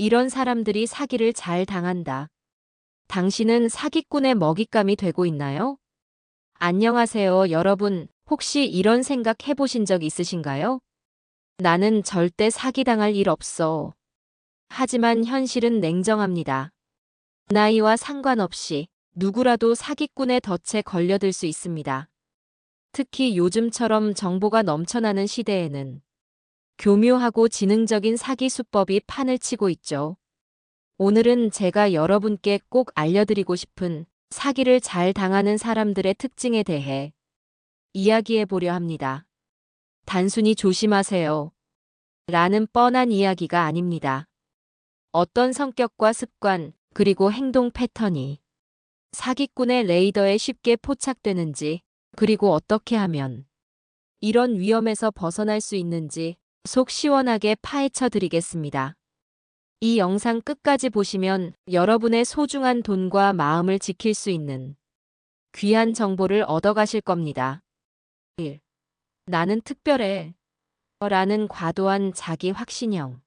이런 사람들이 사기를 잘 당한다. 당신은 사기꾼의 먹잇감이 되고 있나요? 안녕하세요, 여러분. 혹시 이런 생각 해보신 적 있으신가요? 나는 절대 사기당할 일 없어. 하지만 현실은 냉정합니다. 나이와 상관없이 누구라도 사기꾼의 덫에 걸려들 수 있습니다. 특히 요즘처럼 정보가 넘쳐나는 시대에는 교묘하고 지능적인 사기 수법이 판을 치고 있죠. 오늘은 제가 여러분께 꼭 알려드리고 싶은 사기를 잘 당하는 사람들의 특징에 대해 이야기해 보려 합니다. 단순히 조심하세요. 라는 뻔한 이야기가 아닙니다. 어떤 성격과 습관, 그리고 행동 패턴이 사기꾼의 레이더에 쉽게 포착되는지, 그리고 어떻게 하면 이런 위험에서 벗어날 수 있는지 속 시원하게 파헤쳐 드리겠습니다. 이 영상 끝까지 보시면 여러분의 소중한 돈과 마음을 지킬 수 있는 귀한 정보를 얻어가실 겁니다. 1. 나는 특별해. 라는 과도한 자기 확신형.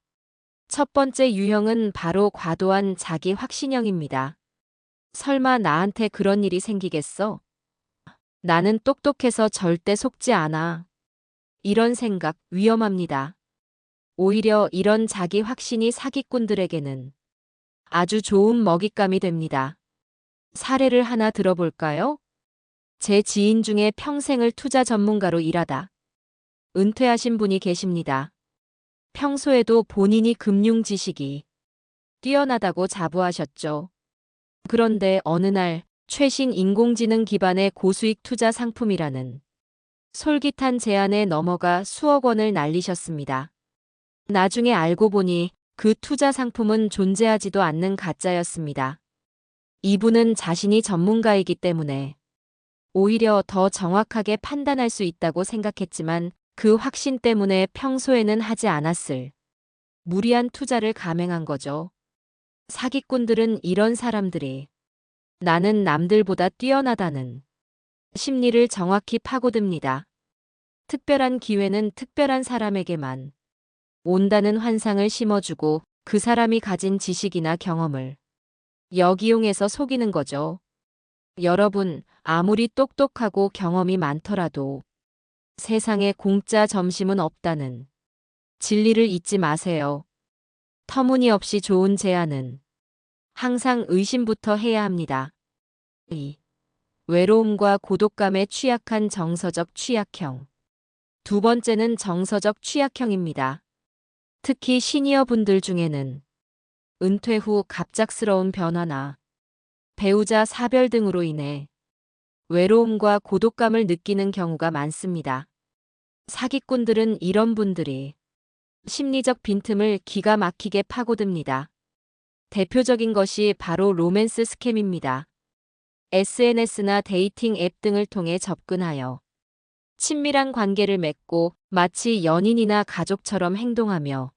첫 번째 유형은 바로 과도한 자기 확신형입니다. 설마 나한테 그런 일이 생기겠어? 나는 똑똑해서 절대 속지 않아. 이런 생각 위험합니다. 오히려 이런 자기 확신이 사기꾼들에게는 아주 좋은 먹잇감이 됩니다. 사례를 하나 들어볼까요? 제 지인 중에 평생을 투자 전문가로 일하다 은퇴하신 분이 계십니다. 평소에도 본인이 금융 지식이 뛰어나다고 자부하셨죠. 그런데 어느 날 최신 인공지능 기반의 고수익 투자 상품이라는 솔깃한 제안에 넘어가 수억 원을 날리셨습니다. 나중에 알고 보니 그 투자 상품은 존재하지도 않는 가짜였습니다. 이분은 자신이 전문가이기 때문에 오히려 더 정확하게 판단할 수 있다고 생각했지만 그 확신 때문에 평소에는 하지 않았을 무리한 투자를 감행한 거죠. 사기꾼들은 이런 사람들이 나는 남들보다 뛰어나다는 심리를 정확히 파고듭니다. 특별한 기회는 특별한 사람에게만 온다는 환상을 심어주고 그 사람이 가진 지식이나 경험을 역이용해서 속이는 거죠. 여러분, 아무리 똑똑하고 경험이 많더라도 세상에 공짜 점심은 없다는 진리를 잊지 마세요. 터무니없이 좋은 제안은 항상 의심부터 해야 합니다. 2. 외로움과 고독감에 취약한 정서적 취약형. 두 번째는 정서적 취약형입니다. 특히 시니어 분들 중에는 은퇴 후 갑작스러운 변화나 배우자 사별 등으로 인해 외로움과 고독감을 느끼는 경우가 많습니다. 사기꾼들은 이런 분들이 심리적 빈틈을 기가 막히게 파고듭니다. 대표적인 것이 바로 로맨스 스캠입니다. SNS나 데이팅 앱 등을 통해 접근하여 친밀한 관계를 맺고 마치 연인이나 가족처럼 행동하며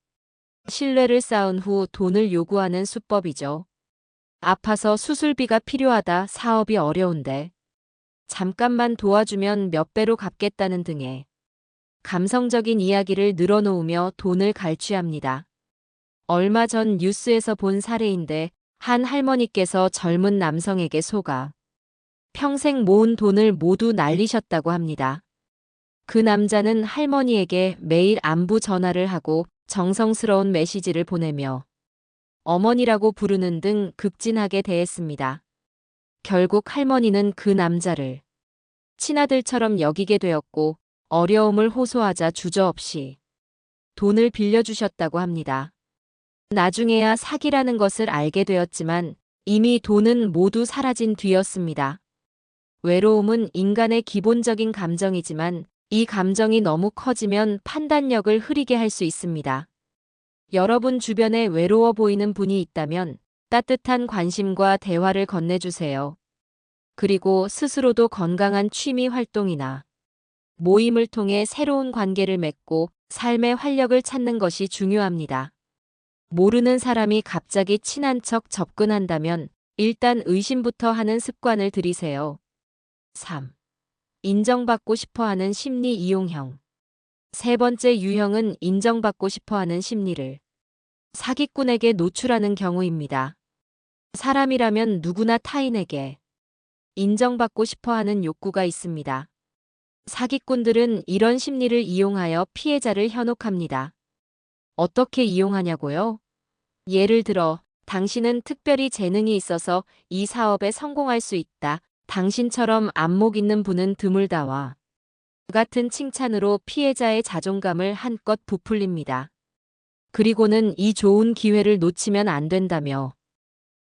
신뢰를 쌓은 후 돈을 요구하는 수법이죠. 아파서 수술비가 필요하다 사업이 어려운데 잠깐만 도와주면 몇 배로 갚겠다는 등의 감성적인 이야기를 늘어놓으며 돈을 갈취합니다. 얼마 전 뉴스에서 본 사례인데 한 할머니께서 젊은 남성에게 속아 평생 모은 돈을 모두 날리셨다고 합니다. 그 남자는 할머니에게 매일 안부 전화를 하고 정성스러운 메시지를 보내며 어머니라고 부르는 등 극진하게 대했습니다. 결국 할머니는 그 남자를 친아들처럼 여기게 되었고 어려움을 호소하자 주저없이 돈을 빌려주셨다고 합니다. 나중에야 사기라는 것을 알게 되었지만 이미 돈은 모두 사라진 뒤였습니다. 외로움은 인간의 기본적인 감정이지만 이 감정이 너무 커지면 판단력을 흐리게 할 수 있습니다. 여러분 주변에 외로워 보이는 분이 있다면 따뜻한 관심과 대화를 건네주세요. 그리고 스스로도 건강한 취미 활동이나 모임을 통해 새로운 관계를 맺고 삶의 활력을 찾는 것이 중요합니다. 모르는 사람이 갑자기 친한 척 접근한다면 일단 의심부터 하는 습관을 들이세요. 3. 인정받고 싶어 하는 심리 이용형. 세 번째 유형은 인정받고 싶어 하는 심리를 사기꾼에게 노출하는 경우입니다. 사람이라면 누구나 타인에게 인정받고 싶어 하는 욕구가 있습니다. 사기꾼들은 이런 심리를 이용하여 피해자를 현혹합니다. 어떻게 이용하냐고요? 예를 들어, 당신은 특별히 재능이 있어서 이 사업에 성공할 수 있다. 당신처럼 안목 있는 분은 드물다와 같은 칭찬으로 피해자의 자존감을 한껏 부풀립니다. 그리고는 이 좋은 기회를 놓치면 안 된다며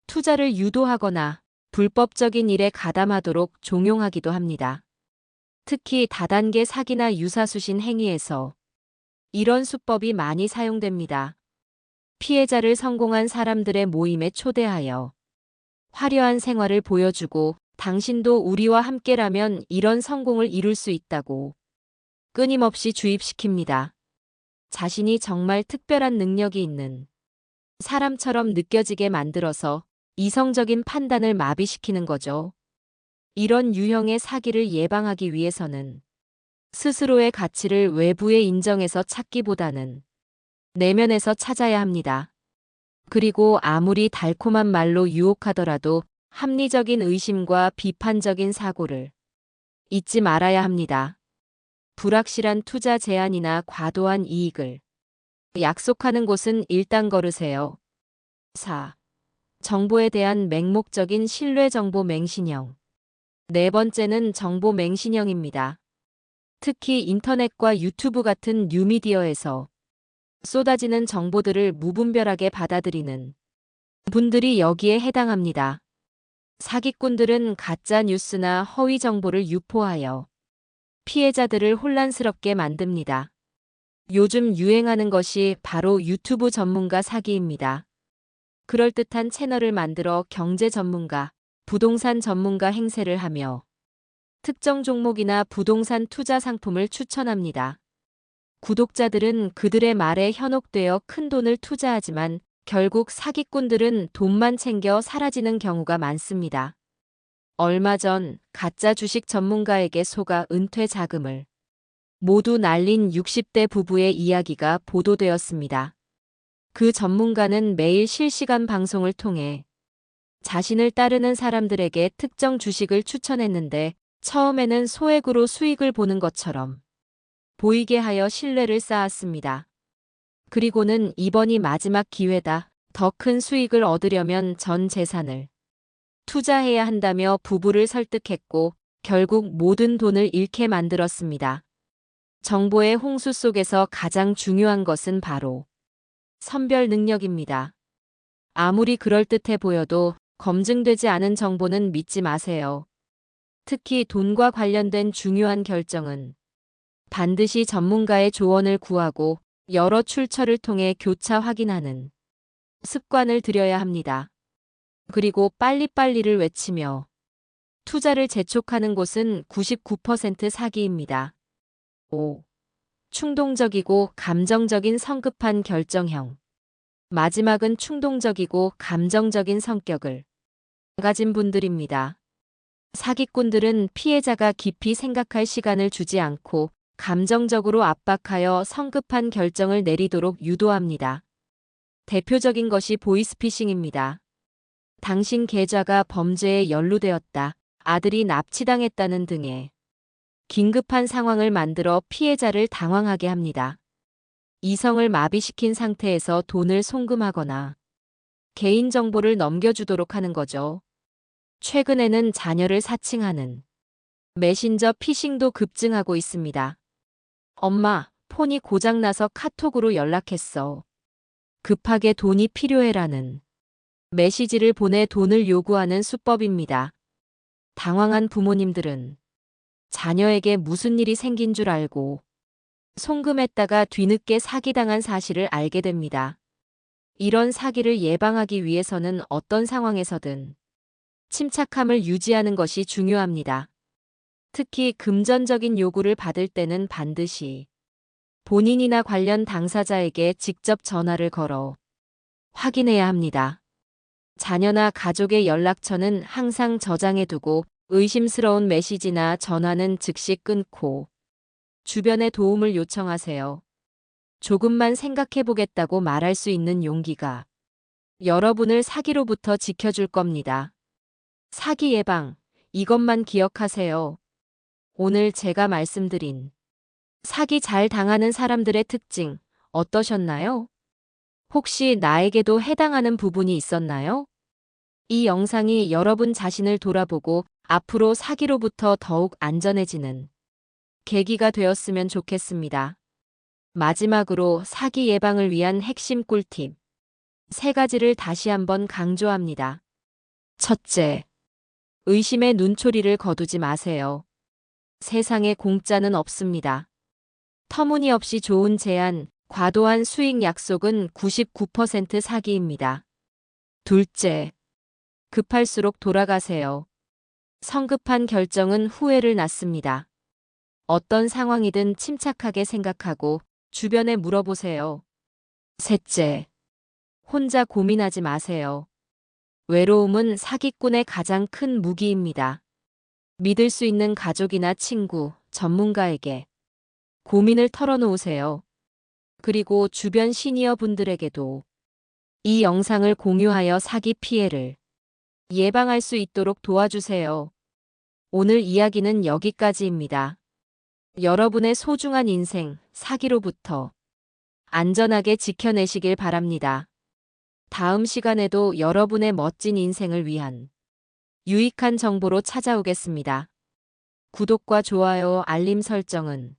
투자를 유도하거나 불법적인 일에 가담하도록 종용하기도 합니다. 특히 다단계 사기나 유사수신 행위에서 이런 수법이 많이 사용됩니다. 피해자를 성공한 사람들의 모임에 초대하여 화려한 생활을 보여주고 당신도 우리와 함께라면 이런 성공을 이룰 수 있다고 끊임없이 주입시킵니다. 자신이 정말 특별한 능력이 있는 사람처럼 느껴지게 만들어서 이성적인 판단을 마비시키는 거죠. 이런 유형의 사기를 예방하기 위해서는 스스로의 가치를 외부의 인정에서 찾기보다는 내면에서 찾아야 합니다. 그리고 아무리 달콤한 말로 유혹하더라도 합리적인 의심과 비판적인 사고를 잊지 말아야 합니다. 불확실한 투자 제안이나 과도한 이익을 약속하는 곳은 일단 걸으세요. 4. 정보에 대한 맹목적인 신뢰 정보 맹신형. 네 번째는 정보 맹신형입니다. 특히 인터넷과 유튜브 같은 뉴미디어에서 쏟아지는 정보들을 무분별하게 받아들이는 분들이 여기에 해당합니다. 사기꾼들은 가짜 뉴스나 허위 정보를 유포하여 피해자들을 혼란스럽게 만듭니다. 요즘 유행하는 것이 바로 유튜브 전문가 사기입니다. 그럴듯한 채널을 만들어 경제 전문가, 부동산 전문가 행세를 하며 특정 종목이나 부동산 투자 상품을 추천합니다. 구독자들은 그들의 말에 현혹되어 큰 돈을 투자하지만 결국 사기꾼들은 돈만 챙겨 사라지는 경우가 많습니다. 얼마 전 가짜 주식 전문가에게 속아 은퇴 자금을 모두 날린 60대 부부의 이야기가 보도되었습니다. 그 전문가는 매일 실시간 방송을 통해 자신을 따르는 사람들에게 특정 주식을 추천했는데 처음에는 소액으로 수익을 보는 것처럼 보이게 하여 신뢰를 쌓았습니다. 그리고는 이번이 마지막 기회다. 더 큰 수익을 얻으려면 전 재산을 투자해야 한다며 부부를 설득했고 결국 모든 돈을 잃게 만들었습니다. 정보의 홍수 속에서 가장 중요한 것은 바로 선별 능력입니다. 아무리 그럴듯해 보여도 검증되지 않은 정보는 믿지 마세요. 특히 돈과 관련된 중요한 결정은 반드시 전문가의 조언을 구하고 여러 출처를 통해 교차 확인하는 습관을 들여야 합니다. 그리고 빨리빨리를 외치며 투자를 재촉하는 곳은 99% 사기입니다. 5. 충동적이고 감정적인 성급한 결정형. 마지막은 충동적이고 감정적인 성격을 가진 분들입니다. 사기꾼들은 피해자가 깊이 생각할 시간을 주지 않고 감정적으로 압박하여 성급한 결정을 내리도록 유도합니다. 대표적인 것이 보이스피싱입니다. 당신 계좌가 범죄에 연루되었다. 아들이 납치당했다는 등의 긴급한 상황을 만들어 피해자를 당황하게 합니다. 이성을 마비시킨 상태에서 돈을 송금하거나 개인정보를 넘겨주도록 하는 거죠. 최근에는 자녀를 사칭하는 메신저 피싱도 급증하고 있습니다. 엄마, 폰이 고장나서 카톡으로 연락했어. 급하게 돈이 필요해라는 메시지를 보내 돈을 요구하는 수법입니다. 당황한 부모님들은 자녀에게 무슨 일이 생긴 줄 알고 송금했다가 뒤늦게 사기당한 사실을 알게 됩니다. 이런 사기를 예방하기 위해서는 어떤 상황에서든 침착함을 유지하는 것이 중요합니다. 특히 금전적인 요구를 받을 때는 반드시 본인이나 관련 당사자에게 직접 전화를 걸어 확인해야 합니다. 자녀나 가족의 연락처는 항상 저장해두고 의심스러운 메시지나 전화는 즉시 끊고 주변에 도움을 요청하세요. 조금만 생각해 보겠다고 말할 수 있는 용기가 여러분을 사기로부터 지켜줄 겁니다. 사기 예방, 이것만 기억하세요. 오늘 제가 말씀드린 사기 잘 당하는 사람들의 특징 어떠셨나요? 혹시 나에게도 해당하는 부분이 있었나요? 이 영상이 여러분 자신을 돌아보고 앞으로 사기로부터 더욱 안전해지는 계기가 되었으면 좋겠습니다. 마지막으로 사기 예방을 위한 핵심 꿀팁. 세 가지를 다시 한번 강조합니다. 첫째, 의심의 눈초리를 거두지 마세요. 세상에 공짜는 없습니다. 터무니없이 좋은 제안, 과도한 수익 약속은 99% 사기입니다. 둘째, 급할수록 돌아가세요. 성급한 결정은 후회를 낳습니다. 어떤 상황이든 침착하게 생각하고 주변에 물어보세요. 셋째, 혼자 고민하지 마세요. 외로움은 사기꾼의 가장 큰 무기입니다. 믿을 수 있는 가족이나 친구, 전문가에게 고민을 털어놓으세요. 그리고 주변 시니어 분들에게도 이 영상을 공유하여 사기 피해를 예방할 수 있도록 도와주세요. 오늘 이야기는 여기까지입니다. 여러분의 소중한 인생, 사기로부터 안전하게 지켜내시길 바랍니다. 다음 시간에도 여러분의 멋진 인생을 위한 유익한 정보로 찾아오겠습니다. 구독과 좋아요, 알림 설정은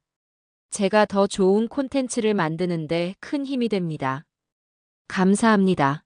제가 더 좋은 콘텐츠를 만드는데 큰 힘이 됩니다. 감사합니다.